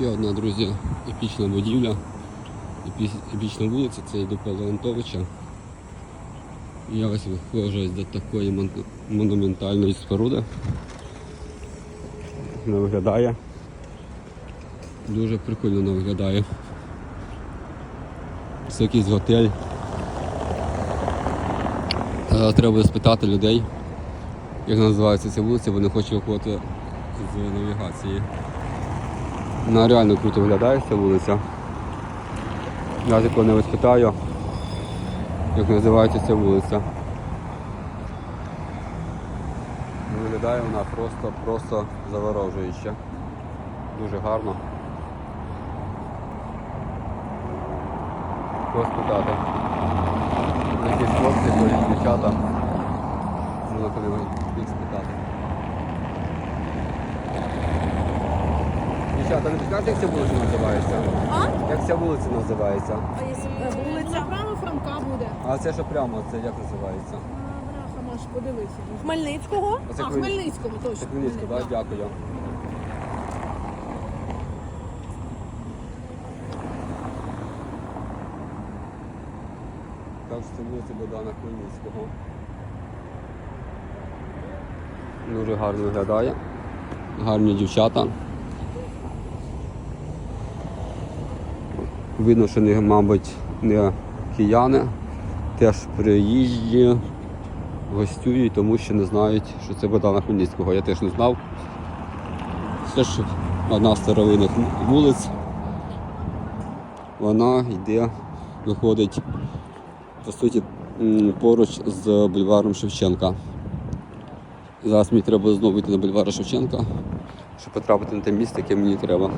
Ще одна, друзі, епічна будівля, епічна вулиця, це до Павла Антовича. Я ось виходжу до такої монументальної споруди. Вона виглядає. Дуже прикольно вона виглядає. Це якийсь готель. Е, Треба спитати людей, як називається ця вулиця, бо не хочу виходити з навігації. Вона реально круто виглядає ця вулиця. Я коли не спитаю, як називається ця вулиця. Виглядає вона просто, просто заворожуюче. Дуже гарно. Кого спитати. Якісь хлопці, якісь дівчата. Можна коли їх спитати. Дівчата, не підкажете, як ця вулиця називається? А? Як ця вулиця називається? А якщо е, вулиця прямо Франка буде? А це що прямо, це як називається? Бляха, Маш, подивися. Хмельницького? А це А, Хмель- Хмельницькому, точно. Це Хмельницька, так? Дякую. Так, що це вулиця Богдана Хмельницького. Дуже гарно виглядає. Гарні дівчата. Видно, що вони, мабуть, не кияни, теж приїжджі, гостюють, тому що не знають, що це Богдана Хмельницького. Я теж не знав. Це ж одна з старовинних вулиць. Вона йде, виходить, по суті, поруч з бульваром Шевченка. Зараз мені треба знову йти на бульвар Шевченка, щоб потрапити на те місце, яке мені треба.